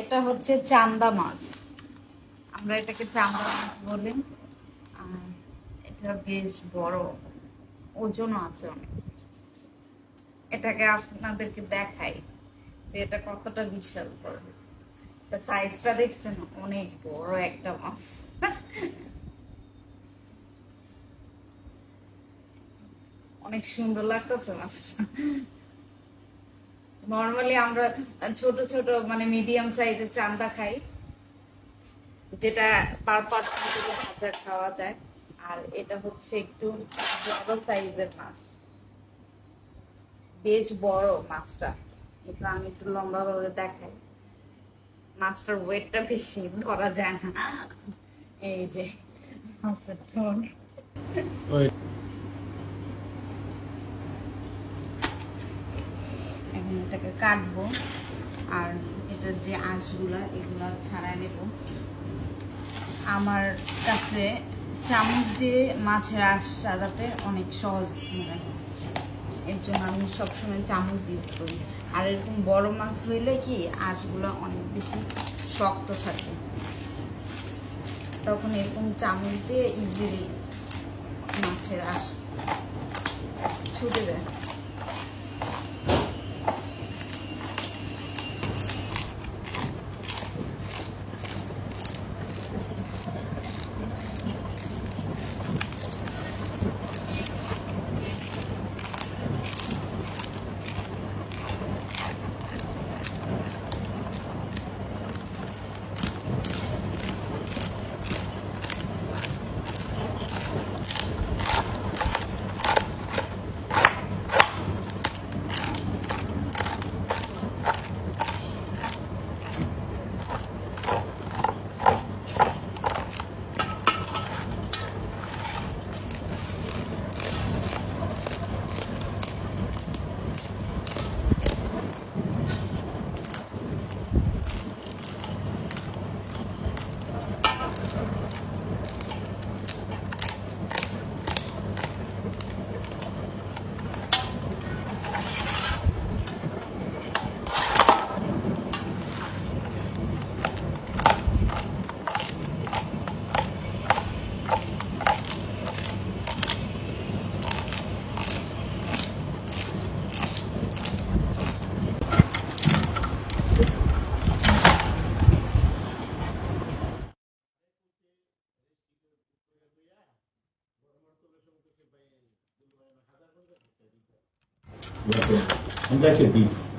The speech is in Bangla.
এটা হচ্ছে চান্দা মাছ। আমরা এটাকে চান্দা মাছ বলি। আর এটা বেশ বড়। ওজনও আছে এটাকে আপনাদেরকে দেখাই যে এটা কতটা বিশাল বড়। সাইজটা দেখছেন? অনেক বড় একটা মাছ। অনেক সুন্দর লাগতেছে মাছটা। নর্মালি আমরা ছোট ছোট মানে মিডিয়াম সাইজের চান্দা খাই, যেটা পার পার্সন থেকে ভাজা খাওয়া যায়। আর এটা হচ্ছে একটু বড় সাইজের মাছ। বেশ বড় মাছটা। এটা আমি একটু লম্বা ভাবে দেখাই। মাছটার ওয়েটটা বেশি, ধরা যায় না। এই যে, মাছের ঠোঁট। এটাকে কাটবো। আর এটার যে আঁশগুলা, এগুলা ছাড়াই নেব আমার কাছে চামচ দিয়ে মাছের আঁশ ছাড়াতে অনেক সহজ মনে হয়। এর জন্য আমি সবসময় চামচ ইউজ করি। আর এরকম বড় মাছ হইলে কি আঁশগুলো অনেক বেশি শক্ত থাকে। তখন এরকম চামচ দিয়ে ইজিলি মাছের আঁশ ছুটে যায়। Onde é que é bife?